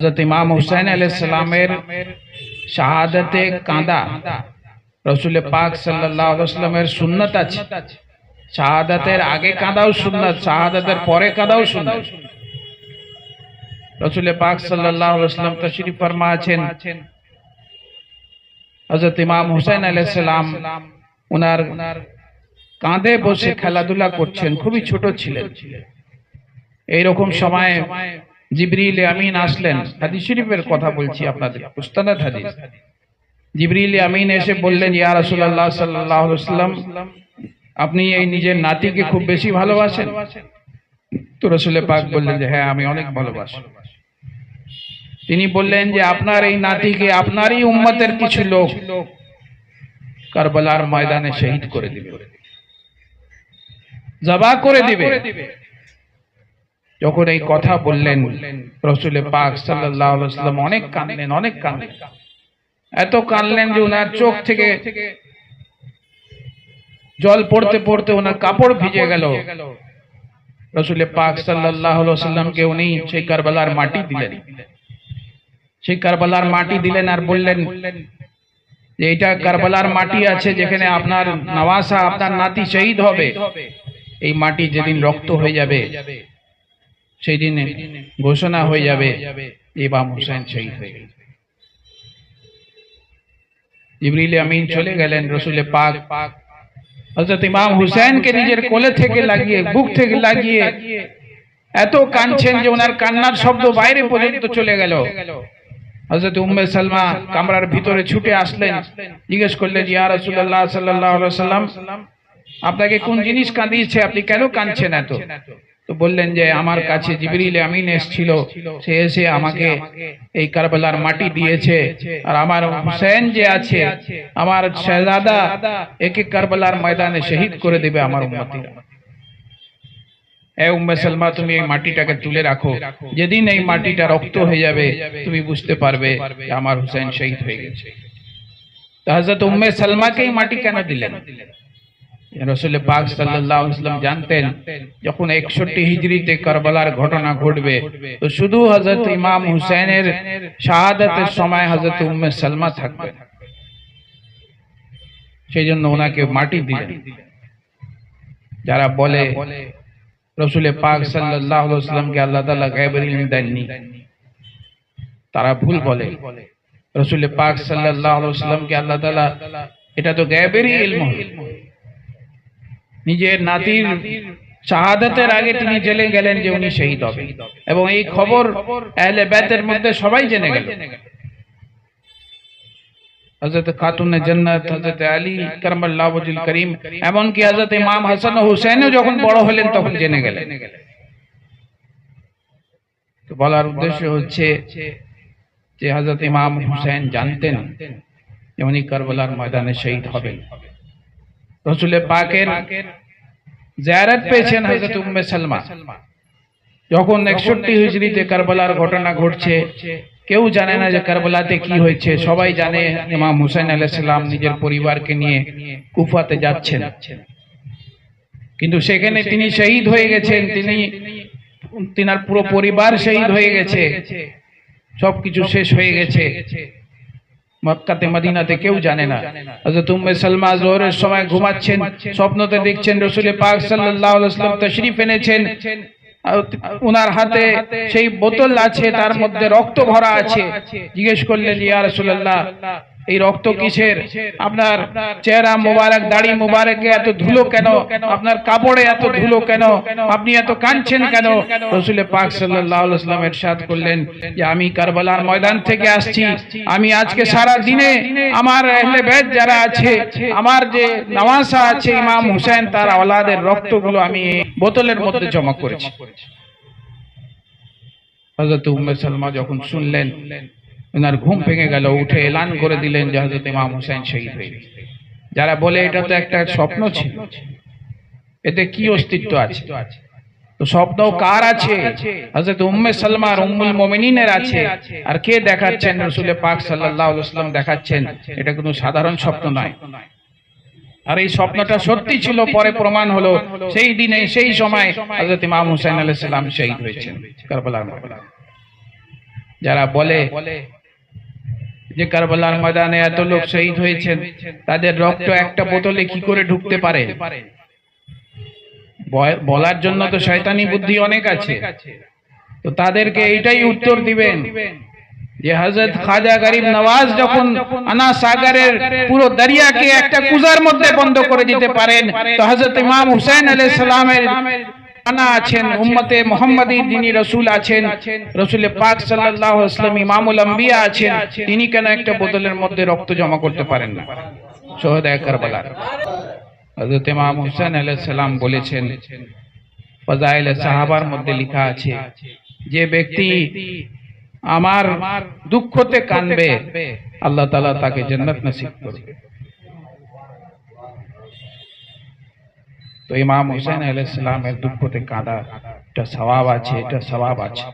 হজরত ইমাম হুসাইন আলাইসালামের শাহাদাতে কাঁদা রসুল পাক সাল্লামের সুন্নত আছে শাহাদাতের আগে কাঁদাও সুন্নত শাহাদাতের পরে কাঁদাও সুন্নত রসুল পাক সাল্লাম তশরিফ ফরমা আছেন হজরত ইমাম হুসাইন আলাইসালাম ওনার কাঁধে বসে খেলাধুলা করছেন খুবই ছোট ছিলেন এইরকম সময় জিবরিল আমিন আসলেন। হাদিস শরীফের কথা বলছি আপনাদের। উস্তানাদ হাদিস। জিবরিল আমিন এসে বললেন, ইয়া রাসূলুল্লাহ সাল্লাল্লাহু আলাইহি ওয়াসাল্লাম, আপনি এই নিজের নাতিকে খুব বেশি ভালোবাসেন? তো রাসূল পাক বললেন যে হ্যাঁ আমি অনেক ভালোবাসি। তিনি বললেন যে, আপনার এই নাতিকে আপনারই উম্মতের কিছু লোক কারবালার ময়দানে শহীদ করে দিবে। জবা করে দিবে। যখন এই কথা বললেন রসুল পাক সাল্লাম অনেক কানলেন অনেক কানলেন এত কানলেন যে ওনার চোখ থেকে জল পড়তে পড়তে ওনার কাপড় ভিজে গেল। পাক সাল্লাহ সাল্লামকে উনি সেই কারবালার মাটি দিলেন। সেই কারবালার মাটি দিলেন আর বললেন, যে এটা কারবালার মাটি আছে যেখানে আপনার নওয়াসা, আপনার নাতি শহীদ হবে। এই মাটি যেদিন রক্ত হয়ে যাবে সেই দিনে ঘোষণা হয়ে যাবে ইমাম হুসেন শহীদ হয়ে আমিন চলে গেলেন রসুলে পাক। হযরত ইমাম হুসেনকে নিজের কোলে থেকে লাগিয়ে, বুক থেকে লাগিয়ে এত কাঁদছেন যে ওনার কান্নার শব্দ বাইরে পর্যন্ত চলে গেল। হযরত উম্মে সালমা কামরার ভিতরে ছুটে আসলেন। জিজ্ঞেস করলেন, ইয়া রাসূলুল্লাহ সাল্লাল্লাহু সাল্লাম আপনাকে কোন জিনিস কাঁদিয়েছে? আপনি কেন কাঁদছেন এত? তো বললেন যে আমার কাছে জিবরিল আমিন এসেছিল। সে এসে আমাকে এই কারবালার মাটি দিয়েছে। আর আমার হুসেন যে আছে আমার শেহজাদা একে কারবালার ময়দানে শহীদ করে দেবে আমার উম্মতিরা এ উম্মে সালমা তুমি এই মাটিটাকে তুলে রাখো। যেদিন এই মাটিটা রক্ত হয়ে যাবে তুমি বুঝতে পারবে যে আমার হুসেন শহীদ হয়ে গেছে। তো হযরত উম্মে সালমাকে এই মাটি কেন দিলেন? রসুল পাক আলাইহি জানতেন যখন 61 হিজরিতে কারবালার ঘটনা ঘটবে তো শুধু হযরত ইমাম হুসাইনের শাহাদাতের সময় হযরত উম্মে সালমা থাকবে। সেই জন্য ওনাকে মাটি দিলেন। যারা বলে রসুল পাক ওয়াসাল্লামকে আল্লাহ তাআলা গায়বের ইলম দেননি। তারা ভুল বলে। রসুল পাক সাল্লাল্লাহু আলাইহি আল্লাহ তাআলা এটা তো গায়বেরই ইলম। নিজের নাতির শাহাদাতের আগে তিনি জেলে গেলেন যে উনি শহীদ হবে। এবং এই খবর আহলে বেতের মধ্যে সবাই জেনে গেল। হযরত খাতুন হযরত আলী করিম, এমনকি হযরত ইমাম হাসান ও যখন বড় হলেন তখন জেনে গেলেন। বলার উদ্দেশ্য হচ্ছে যে হযরত ইমাম হুসাইন জানতেন যে উনি কারবালার ময়দানে শহীদ হবেন। রসুলের পাকের জিয়ারত পেয়েছেন হযরত উম্মে সালমা। যখন 61 হিজরিতে কারবালার ঘটনা ঘটছে, কেউ জানে না যে কারবালাতে কি হয়েছে। সবাই জানে ইমাম হুসাইন আলাইহিস সালাম নিজের পরিবারকে নিয়ে কুফাতে যাচ্ছেন। কিন্তু সেখানে তিনি শহীদ হয়ে গেছেন। তিনি, তিনার পুরো পরিবার শহীদ হয়ে গেছে। সবকিছু শেষ হয়ে গেছে। মক্কাতে মদিনাতে কেউ জানে না। হযরত উম্মে সালমা যোহরের সময় ঘুমাচ্ছেন, স্বপ্নতে দেখছেন রাসূল পাক সাল্লাল্লাহু আলাইহি ওয়াসাল্লাম তাশরীফ এনেছেন। উনার হাতে সেই বোতল আছে, তার মধ্যে রক্ত ভরা আছে। জিজ্ঞেস করলেন, ইয়া রাসূলুল্লাহ এই রক্ত কিসের? আপনার চেহারা মোবারক দাড়ি মোবারকে এত ধুলো কেন? আপনার কাপড়ে এত ধুলো কেন? আপনি এত কাঁদছেন কেন? রসুল পাক ওয়াসাল্লাম ইরশাদ করলেন যে আমি কারবালার ময়দান থেকে আসছি। আমি আজকে সারা দিনে আমার বাইত যারা আছে আমার যে নওয়াসা আছে ইমাম হুসেন তার আওলাদের রক্তগুলো আমি বোতলের মধ্যে জমা করেছি। হযরত উম্মে সালমা যখন শুনলেন ওনার ঘুম ভেঙে গেল, উঠে এলান করে দিলেন যে হজরত ইমাম হুসাইন শহীদ হয়ে যারা বলে এটা তো একটা স্বপ্ন ছিল, এতে কি অস্তিত্ব আছে? তো স্বপ্ন কার আছে? হযরত উম্মে সালমা আর উম্মুল মুমিনিনের আছে। আর কে দেখাচ্ছেন? রাসূল পাক সাল্লাল্লাহু আলাইহি ওয়াসাল্লাম দেখাচ্ছেন, এটা কোনো সাধারণ স্বপ্ন নয়। আর এই স্বপ্নটা সত্যি ছিল, পরে প্রমাণ হলো, সেই দিনে, সেই সময় হযরত ইমাম হুসাইন আলাইহিস সালাম শহীদ হয়েছেন। কারবালার যারা বলে যে কারবালার ময়দানে এত লোক শহীদ হয়েছেন তাদের রক্ত একটা বোতলে কি করে ঢুকতে পারে? বলার জন্য তো শয়তানি বুদ্ধি অনেক আছে। তো তাদেরকে এইটাই উত্তর দিবেন। যে হযরত খাজা গরিব নওয়াজ যখন আনা সাগরের পুরো দরিয়াকে একটা কুজার মধ্যে বন্ধ করে দিতে পারেন তো হযরত ইমাম হুসাইন আলাইহিস সালামের আছেন উম্মতে মুহাম্মাদী রাসূল আছেন রাসূল পাক আলাইহি ইমামুল আম্বিয়া আছেন তিনি কেন একটা বোতলের মধ্যে রক্ত জমা করতে পারেন না? কারবালার ইমাম বলেছেন ফজাইল সাহাবার মধ্যে লেখা আছে যে ব্যক্তি আমার দুঃখতে কানবে আল্লাহ তাআলা তাকে জান্নাত নসিব করবে। তো ইমাম হুসেন আলাইহিস সালামের দুঃখতে কাঁদা। এটা স্বভাব আছে এটা স্বভাব আছে।